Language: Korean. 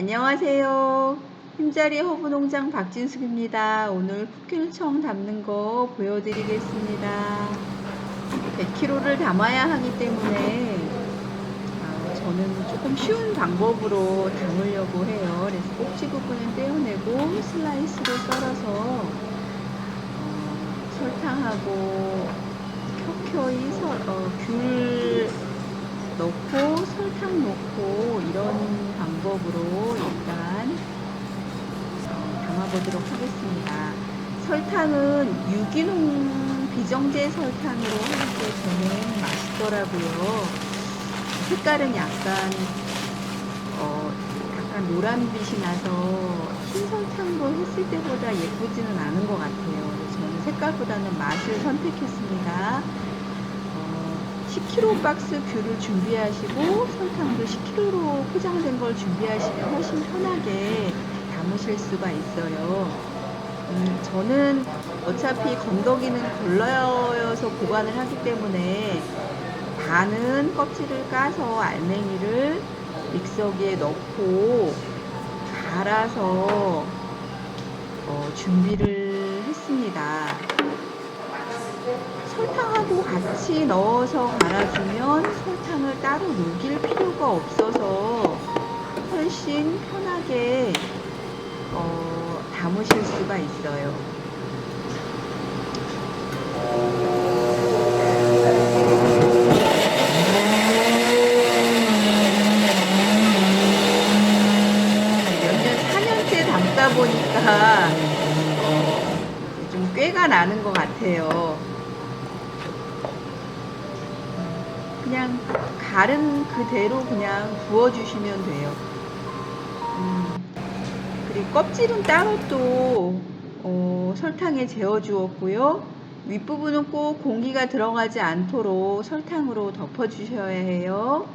안녕하세요. 힘자리 허브농장 박진숙입니다. 오늘 풋귤청 담는 거 보여드리겠습니다. 100kg를 담아야 하기 때문에 아, 저는 조금 쉬운 방법으로 담으려고 해요. 그래서 꼭지 부분은 떼어내고 슬라이스로 썰어서 어, 설탕하고 켜켜이 설, 어, 귤 넣고 설탕 넣고 이런 방법으로 일단 어, 담아보도록 하겠습니다. 설탕은 유기농 비정제 설탕으로 하는 게 저는 맛있더라고요. 색깔은 약간 어, 약간 노란빛이 나서 흰 설탕으로 했을 때보다 예쁘지는 않은 것 같아요. 저는 색깔보다는 맛을 선택했습니다. 어, 10kg 박스 귤을 준비하시고 설탕도 10kg로 포장된 걸 준비하시면 훨씬 편하게 담으실 수가 있어요. 음, 저는 어차피 건더기는 걸러여서 보관을 하기 때문에 반은 껍질을 까서 알맹이를 믹서기에 넣고 갈아서 어, 준비를. 설탕하고 같이 넣어서 갈아주면 설탕을 따로 녹일 필요가 없어서 훨씬 편하게 어, 담으실 수가 있어요. 몇 년, 4년째 담다 보니까 어, 좀 꾀가 나는 것 같아요. 그냥 갈은 그대로 그냥 부어주시면 돼요. 음, 그리고 껍질은 따로 또 어, 설탕에 재워 주었고요. 윗부분은 꼭 공기가 들어가지 않도록 설탕으로 덮어 주셔야 해요.